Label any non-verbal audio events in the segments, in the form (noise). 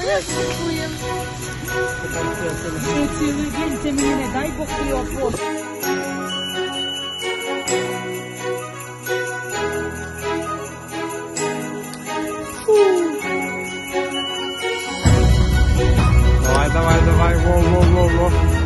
А як святкуємо? Ще цілий день це. Давай, давай, давай, воу, воу, воу, воу.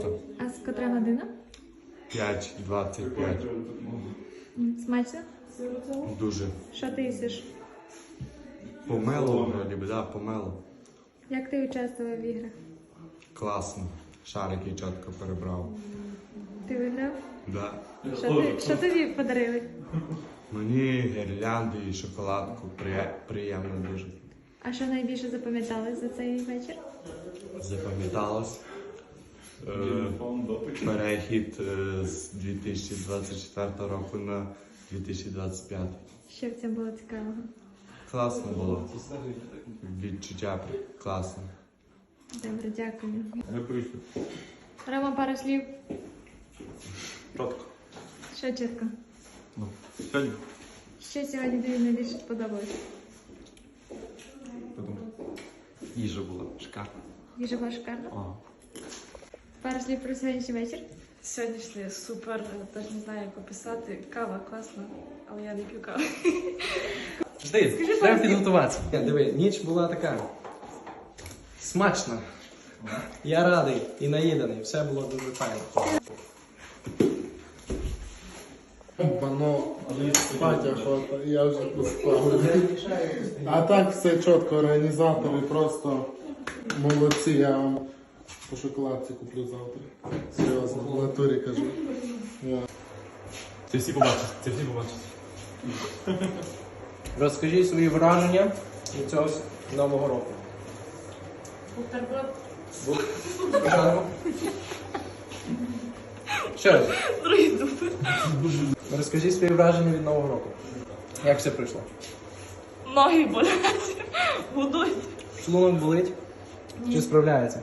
Охота. А з котра година? 5.25. М, Смачно? Дуже. Що ти їсиш? Помело, вроді би, да, помело. Як ти участвував в іграх? Класно. Шарики чітко перебрав. Ти виграв? Да. Що, ти, що тобі подарили? Мені гірлянди і шоколадку приє- приємно дуже. А що найбільше запам'яталось за цей вечір? Запам'яталось. Е, перехід е, з 2024 року на 2025. Що в цьому було цікавого? Класно було. Відчуття класно. Добре, дякую. Рома, пару слів. Чітко. Що чітко? Ну, сьогодні. Що сьогодні тобі найбільше сподобалось? Подумай. Їжа була шикарна. Їжа була шикарна. Ага. Слів про сьогоднішній вечір. Сьогоднішнє супер, теж не знаю, як описати. Кава класна, але я не п'ю каву. Жди, треба підготуватися. Диви, ніч була така смачна. Я радий і наїданий, все було дуже файно. Воно спать охота, я вже поспав. А так все чітко, організатори просто молодці, я вам по шоколадці куплю завтра. Серйозно, в натурі кажу. Це всі побачать. Це всі побачать. (laughs) Розкажіть свої враження від цього нового року. Бутерброд Бажаємо. Ще раз. другий дуб. Розкажіть свої враження від нового року. Як все пройшло? Ноги болять, (laughs) гудуть. Шлунок болить? Чи справляється?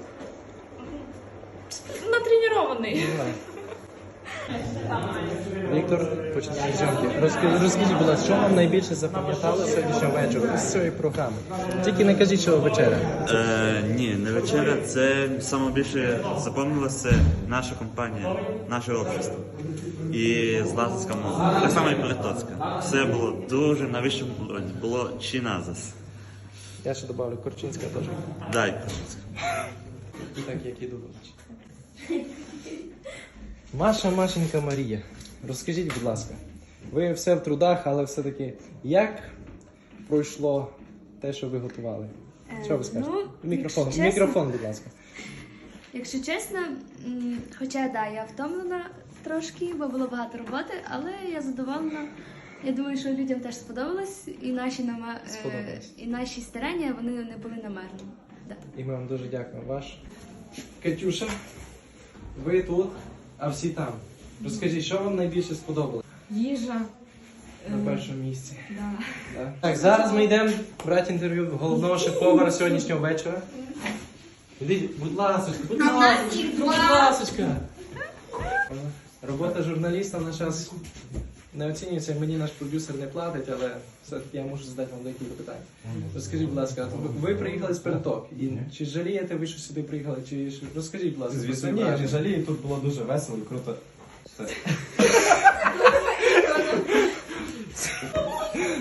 Натренований. (laughs) Віктор починає зйомки. Розкажіть, розкажіть, будь ласка, що вам найбільше запам'ятало сьогоднішнього вечора з цієї програми? Тільки не кажіть, що вечеря. Е, ні, не вечеря. Це саме більше запомнилося наша компанія, наше общество. І Златська мова. Так само і Політоцька. Все було дуже на вищому уровні. Було чи назас. Я ще добавлю Корчинська теж. Дай. І так, як до речі. Маша, Машенька Марія. Розкажіть, будь ласка, ви все в трудах, але все-таки як пройшло те, що ви готували? Що ви скажете? ну, Мікрофон, чесно- мікрофон, будь ласка. Якщо чесно, м, хоча да, я втомлена трошки, бо було багато роботи, але я задоволена. Я думаю, що людям теж сподобалось, і наші нама... е, Сподобалось. і наші старання вони не були намерні. Да. І ми вам дуже дякуємо. Ваш Катюша, ви тут, а всі там. Розкажіть, що вам найбільше сподобалось Їжа. на першому місці? Да. Да. Так, зараз ми йдемо брати інтерв'ю головного шеф-повара сьогоднішнього вечора. Ідіть, будь ласка, будь ласка, будь ласка. Робота журналіста на час не оцінюється, мені наш продюсер не платить, але все-таки я можу задати вам декілька питань. Розкажіть, будь ласка, ви- приїхали з переток. І чи жалієте ви, що сюди приїхали? Чи розкажіть, будь ласка, Звісно, ні, я не жалію, тут було дуже весело і круто.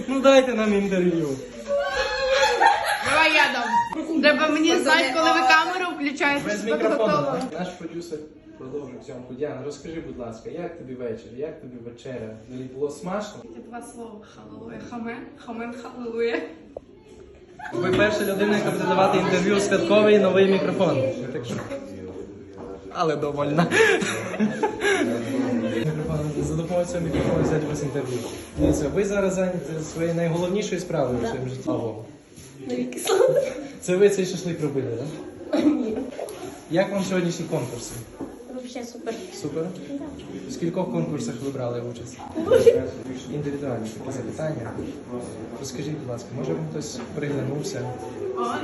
Ну дайте нам інтерв'ю. Давай я дам. Треба мені знати, коли ви камеру включаєте. Без щоб готово. Наш продюсер продовжує зйомку. Діана, розкажи, будь ласка, як тобі вечір, як тобі вечеря? Взагалі було смачно? Два слова. Халилуя. Хамен. Хамен халилуя. Ви перша людина, яка буде давати інтерв'ю святковий новий мікрофон. Так що... Але довольна. За допомогою цього мікрофону взяти вас інтерв'ю. Дивіться, ви зараз зайняті своєю найголовнішою справою в своєму житті. Ого. Це ви цей шашлик робили, так? Ні. Як вам сьогоднішні конкурси? Взагалі супер. Супер. В скількох конкурсах ви брали участь? Індивідуальні такі запитання. Розкажіть, будь ласка, може вам хтось приглянувся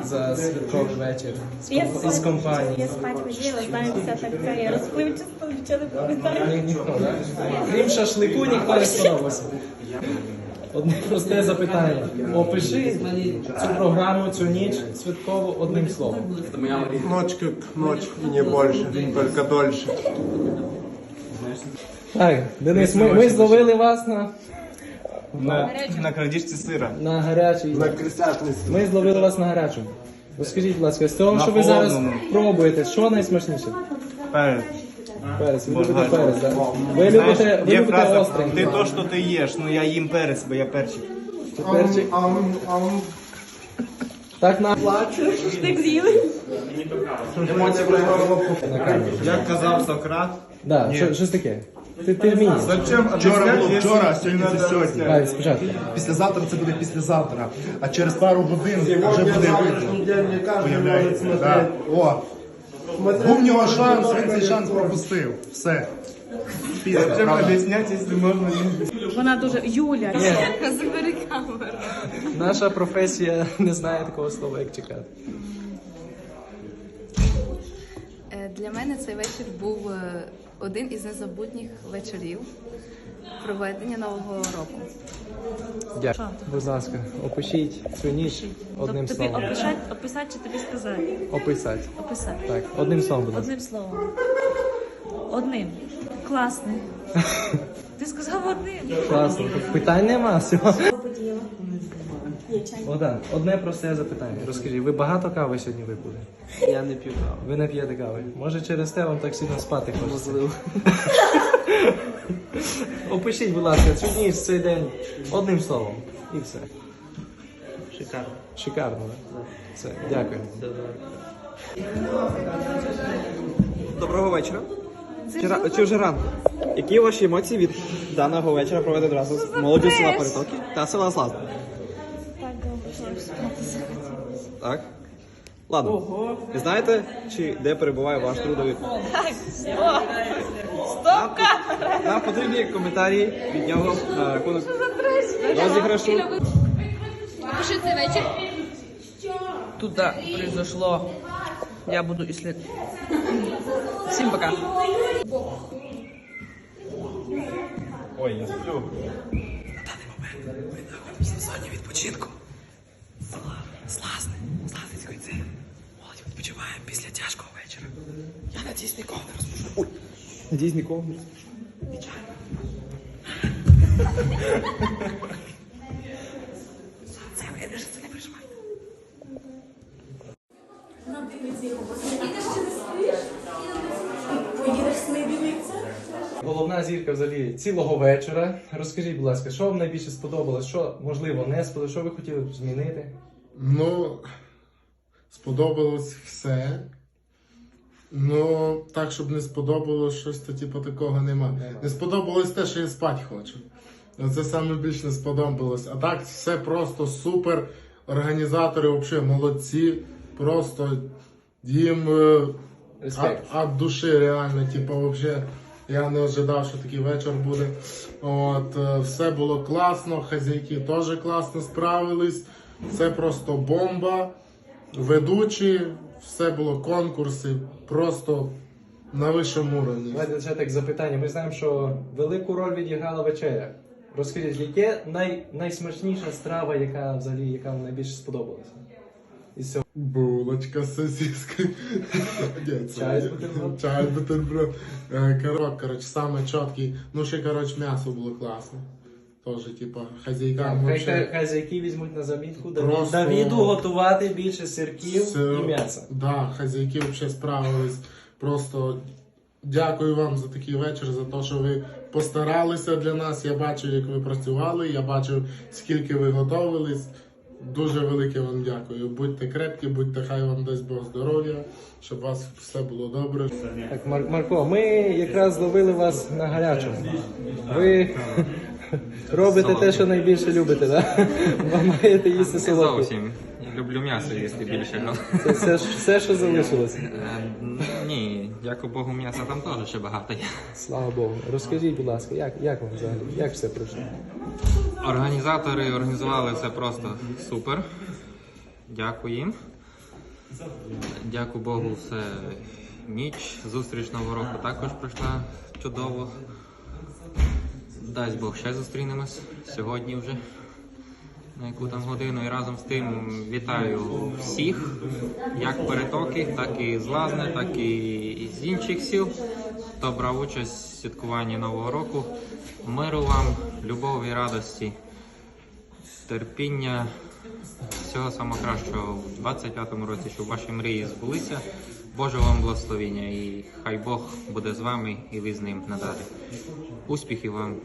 за святковий вечір з, комп- із компанії? Я спать хотіла, знаю, все так це. Я розпливчасто нічого не пам'ятаю. Ні, ніхто, так? Крім шашлику, ніхто не сподобався. Одне просте запитання. Опиши цю програму, цю ніч святкову одним словом. Ночь как ночь, и не больше, только дольше. Так, Денис, ми, ми зловили вас на, На, на крадіжці сира. на гарячий. На крысятнице. Ми зловили вас на гарячому. Розкажіть, будь ласка, з того, що ви зараз холодному. пробуєте, що найсмачніше? Перед. Перець, ви любите перець, так? Ви любите, ви є любите фраза, острий. ти то, що ти їш, ну я їм перець, бо я перчик. Перчик. Ам, ам. Так на на камеру. Як казав Сократ, Да, що, щось таке. Ти, ти вмієш. Зачем Вчора було вчора, сьогодні це сьогодні. Давай, спочатку. Післязавтра це буде післязавтра, а через пару годин вже буде видно. Да. О, був в нього шанс, він цей шанс пропустив. Все. Треба об'ясняти, якщо можна Вона дуже Юля. Забери камеру. наша професія не знає такого слова, як чекати. Е, Для мене цей вечір був е, один із незабутніх вечорів проведення Нового року. Дякую. Будь ласка, опишіть цю ніч одним Тобі словом. описати, описати чи тобі сказати? Описати. Описати. Так, одним словом, будь ласка. Одним словом. Одним. Класний. Ти сказав одним. Класно. Тут питань нема, всього. Богдан, одне просте запитання. Розкажіть, ви багато кави сьогодні випили? Я не п'ю каву. Ви не п'єте кави. Може через те вам так сильно спати хочеться? (laughs) Опишіть, будь ласка, цю ніч, цей день одним словом. І все. Шикарно. Шикарно, так? Все, дякую. Доброго вечора. Чи, ра- чи вже ранку? Які ваші емоції від даного вечора проведено разом з молоддю села Перетоки та села Славна? Так? Ладно. Ви знаєте, чи де перебуває ваш трудовий? Стопка! Нам потрібні коментарі від нього на рахунок розіграшу. Пиши цей вечір. Туда произошло. Я буду исследовать. Всем пока. Ой, я сплю. В зоні відпочинку. З Лазни, це. Молодь відпочиваємо після тяжкого вечора. Я надіюсь нікого не розпушу. Надіюсь нікого не розпушу. Це виріже, це не переживай. Головна зірка взагалі цілого вечора. Розкажіть, будь ласка, що вам найбільше сподобалось? Що можливо не сподобалось? Що ви хотіли б змінити? Ну, сподобалось все. Ну, так, щоб не сподобалось щось, то типу такого нема. Не сподобалось те, що я спати хочу. Це саме більше не сподобалось. А так, все просто супер. Організатори взагалі молодці. Просто їм е, від душі реально, типу, взагалі. Я не ожидав, що такий вечір буде. От, е, все було класно, хазяйки теж класно справились. Все просто бомба. Ведучі, все було конкурси, просто на вищому рівні. Давайте ще так запитання. Ми знаємо, що велику роль відіграла вечеря. Розкажіть, яке най, найсмачніша страва, яка взагалі яка вам найбільше сподобалася? Булочка з сосискою. Ні, це Чай з бутербродом. Чай з бутербродом. Е, Корот, коротше, саме чіткий. Ну, ще, коротше, м'ясо було класно. Тоже, типа, хазяйкам Хай вообще... хай- хазяйки візьмуть на замітку Даві- Просто- Давіду готувати більше сирків Все- і м'яса. Да, хазяйки взагалі справились. Просто дякую вам за такий вечір, за те, що ви постаралися для нас. Я бачив, як ви працювали, я бачив, скільки ви готовились. Дуже велике вам дякую. Будьте крепкі, будьте, хай вам дасть Бог здоров'я, щоб у вас все було добре. Так, Мар- Марко, ми якраз зловили вас на гарячому. Ви (laughs) робите те, що найбільше любите, так? (laughs) Ви маєте їсти Не солодке. зовсім. Люблю м'ясо їсти більше. але- Це все, ж- все, що залишилося. Е, Ні, дякую Богу, м'яса там теж ще багато є. Слава Богу. Розкажіть, будь ласка, як, як вам взагалі? Як все пройшло? Організатори організували все просто супер. Дякую їм. Дякую Богу, все ніч. Зустріч нового року також пройшла чудово. Дасть Бог ще зустрінемось сьогодні вже. На яку там годину і разом з тим вітаю всіх, як перетоки, так і з Лазни, так і з інших сіл, хто брав участь в святкуванні Нового року. Миру вам, любові, радості, терпіння, всього самого кращого в 25-му році, щоб ваші мрії збулися. Боже вам благословіння і хай Бог буде з вами і ви з ним надалі. Успіхів вам!